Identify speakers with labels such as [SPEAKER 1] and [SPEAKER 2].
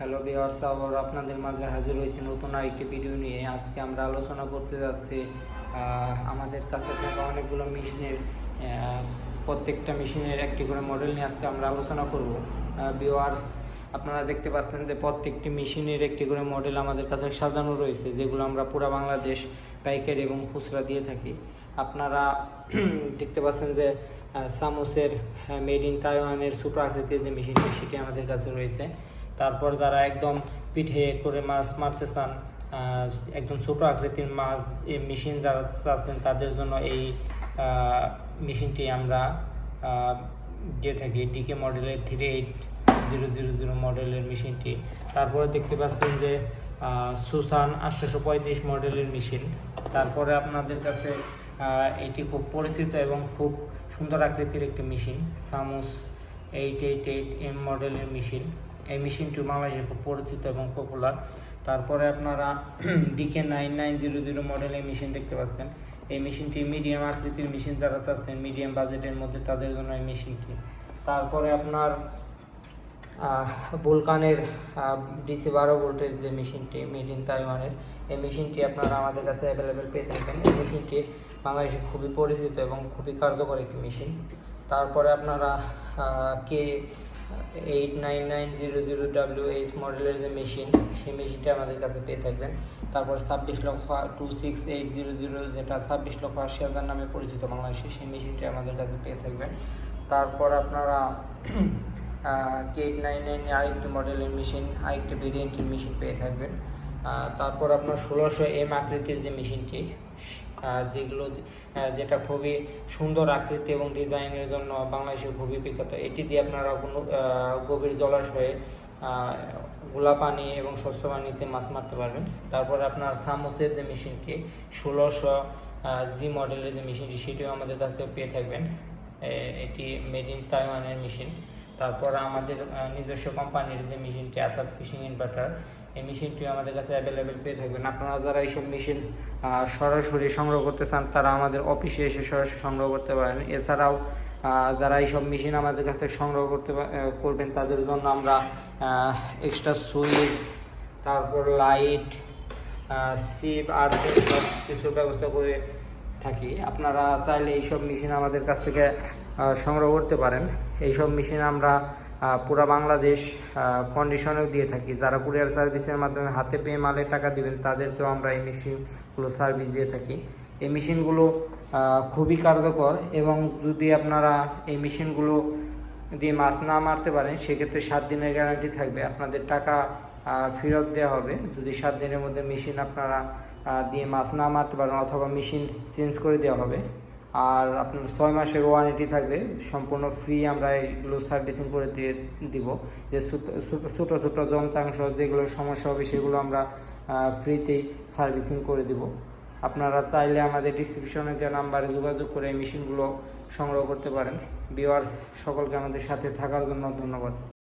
[SPEAKER 1] Hello viewers, আবার আপনাদের মাঝে হাজির হয়েছি নতুন আরেকটি ভিডিও নিয়ে। আজকে আমরা আলোচনা করতে যাচ্ছি আমাদের কাছে থাকা অনেকগুলো মেশিনের প্রত্যেকটা মেশিনের একটি করে মডেল নিয়ে আজকে আমরা আলোচনা করব। ভিউয়ার্স, আপনারা দেখতে পাচ্ছেন যে প্রত্যেকটি মেশিনের একটি করে মডেল আমাদের কাছে সাজানো রয়েছে, যেগুলো আমরা পুরো বাংলাদেশ পাইকারি এবং খুচরা দিয়ে থাকি। আপনারা দেখতে পাচ্ছেন যে সামোসের মেড ইন তাইওয়ানের ছোটো আকৃতির যে মেশিনটি, সেটি আমাদের কাছে রয়েছে। তারপর যারা একদম পিঠে করে মাছ মারতে চান একদম ছোট আকৃতির মাছ মেশিন যারা চাচ্ছেন, তাদের জন্য এই মেশিনটি আমরা দিয়ে থাকি। ডিকে মডেলের three eight zero zero zero মডেলের মেশিনটি। তারপরে দেখতে পাচ্ছেন যে সুসান আটশোশো পঁয়ত্রিশ মডেলের মেশিন। তারপরে আপনাদের কাছে এটি খুব পরিচিত এবং খুব সুন্দর আকৃতির একটি মেশিন সামুস এইট এইট এইট এম মডেলের মেশিন। এই মেশিনটি বাংলাদেশে খুব পরিচিত এবং পপুলার তারপরে আপনারা DK nine nine zero zero model এই মেশিন দেখতে পাচ্ছেন। এই মেশিনটি মিডিয়াম আকৃতির মেশিন যারা চাচ্ছেন মিডিয়াম বাজেটের মধ্যে তাদের জন্য এই মেশিনটি। তারপরে আপনার বুলকানের ডিসি বারো ভোল্টের যে মেশিনটি মেড ইন তাইওয়ানের এই মেশিনটি আপনারা আমাদের কাছে অ্যাভেলেবেল পেয়ে থাকবেন এই মেশিনটি বাংলাদেশে খুবই পরিচিত এবং খুবই কার্যকর একটি মেশিন। তারপরে আপনারা K eight nine nine zero zero W H মডেলের যে মেশিন সেই মেশিনটা আমাদের কাছে পেয়ে থাকবেন। তারপর ছাব্বিশ লক্ষ two six eight zero zero যেটা ছাব্বিশ লক্ষ আশি হাজার নামে পরিচিত বাংলাদেশে, সেই মেশিনটি আমাদের কাছে পেয়ে থাকবেন। তারপর আপনারা কে এইট নাইন নাইন আরেকটি মডেলের মেশিন আরেকটি ভেরিয়েন্টের মেশিন পেয়ে থাকবেন। তারপর আপনার ষোলোশো এম আকৃতির যে মেশিনটি যেগুলো যেটা খুবই সুন্দর আকৃতি এবং ডিজাইনের জন্য বাংলাদেশে খুবই বিখ্যাত, এটি দিয়ে আপনারা কোনো গভীর জলাশয়ে গোলা পানি এবং স্বচ্ছ পানিতে মাছ মারতে পারবেন। তারপর আপনার সামোসের যে মেশিনটি, ষোলোশো জি মডেলের যে মেশিনটি, সেটিও আমাদের কাছে পেয়ে থাকবেন। এটি মেড ইন তাইওয়ানের মেশিন। তারপর আমাদের নিজস্ব কোম্পানির যে মেশিনটি আসাদ ফিশিং ইনভার্টার এই মেশিনটি আমাদের কাছে অ্যাভেলেবেল পেয়ে থাকবেন। আপনারা যারা এইসব মেশিন সরাসরি সংগ্রহ করতে চান, তারা আমাদের অফিসে এসে সরাসরি সংগ্রহ করতে পারেন। এছাড়াও যারা এইসব মেশিন আমাদের কাছে সংগ্রহ করতে করবেন, তাদের জন্য আমরা এক্সট্রা সুইচ তারপর লাইট সিপ আর সব কিছুর ব্যবস্থা করে থাকি। আপনারা চাইলে এইসব মেশিন আমাদের কাছ থেকে সংগ্রহ করতে পারেন। এইসব মেশিন আমরা পুরা বাংলাদেশ কন্ডিশনেও দিয়ে থাকি। যারা কুরিয়ার সার্ভিসের মাধ্যমে হাতে পেয়ে মালে টাকা দিবেন, তাদেরকেও আমরা এই মেশিনগুলো সার্ভিস দিয়ে থাকি। এই মেশিনগুলো খুবই কার্যকর এবং যদি আপনারা এই মেশিনগুলো দিয়ে মাছ না মারতে পারেন, সেক্ষেত্রে সাত দিনের গ্যারান্টি থাকবে। আপনাদের টাকা ফেরত দেওয়া হবে। যদি সাত দিনের মধ্যে মেশিন আপনারা দিয়ে মাছ না মারতে পারেন অথবা মেশিন চেঞ্জ করে দেওয়া হবে আর আপনার ছয় মাসের ওয়ারেন্টি থাকবে সম্পূর্ণ ফ্রি আমরা এগুলো সার্ভিসিং করে দিয়ে দিব। যে ছোটো ছোটো যন্ত্রাংশ যেগুলো সমস্যা হবে সেগুলো আমরা ফ্রিতেই সার্ভিসিং করে দিব। আপনারা চাইলে আমাদের ডিসক্রিপশনে যে নাম্বারে যোগাযোগ করে এই মেশিনগুলো সংগ্রহ করতে পারেন। বিওয়ার্স সকলকে আমাদের সাথে থাকার জন্য ধন্যবাদ।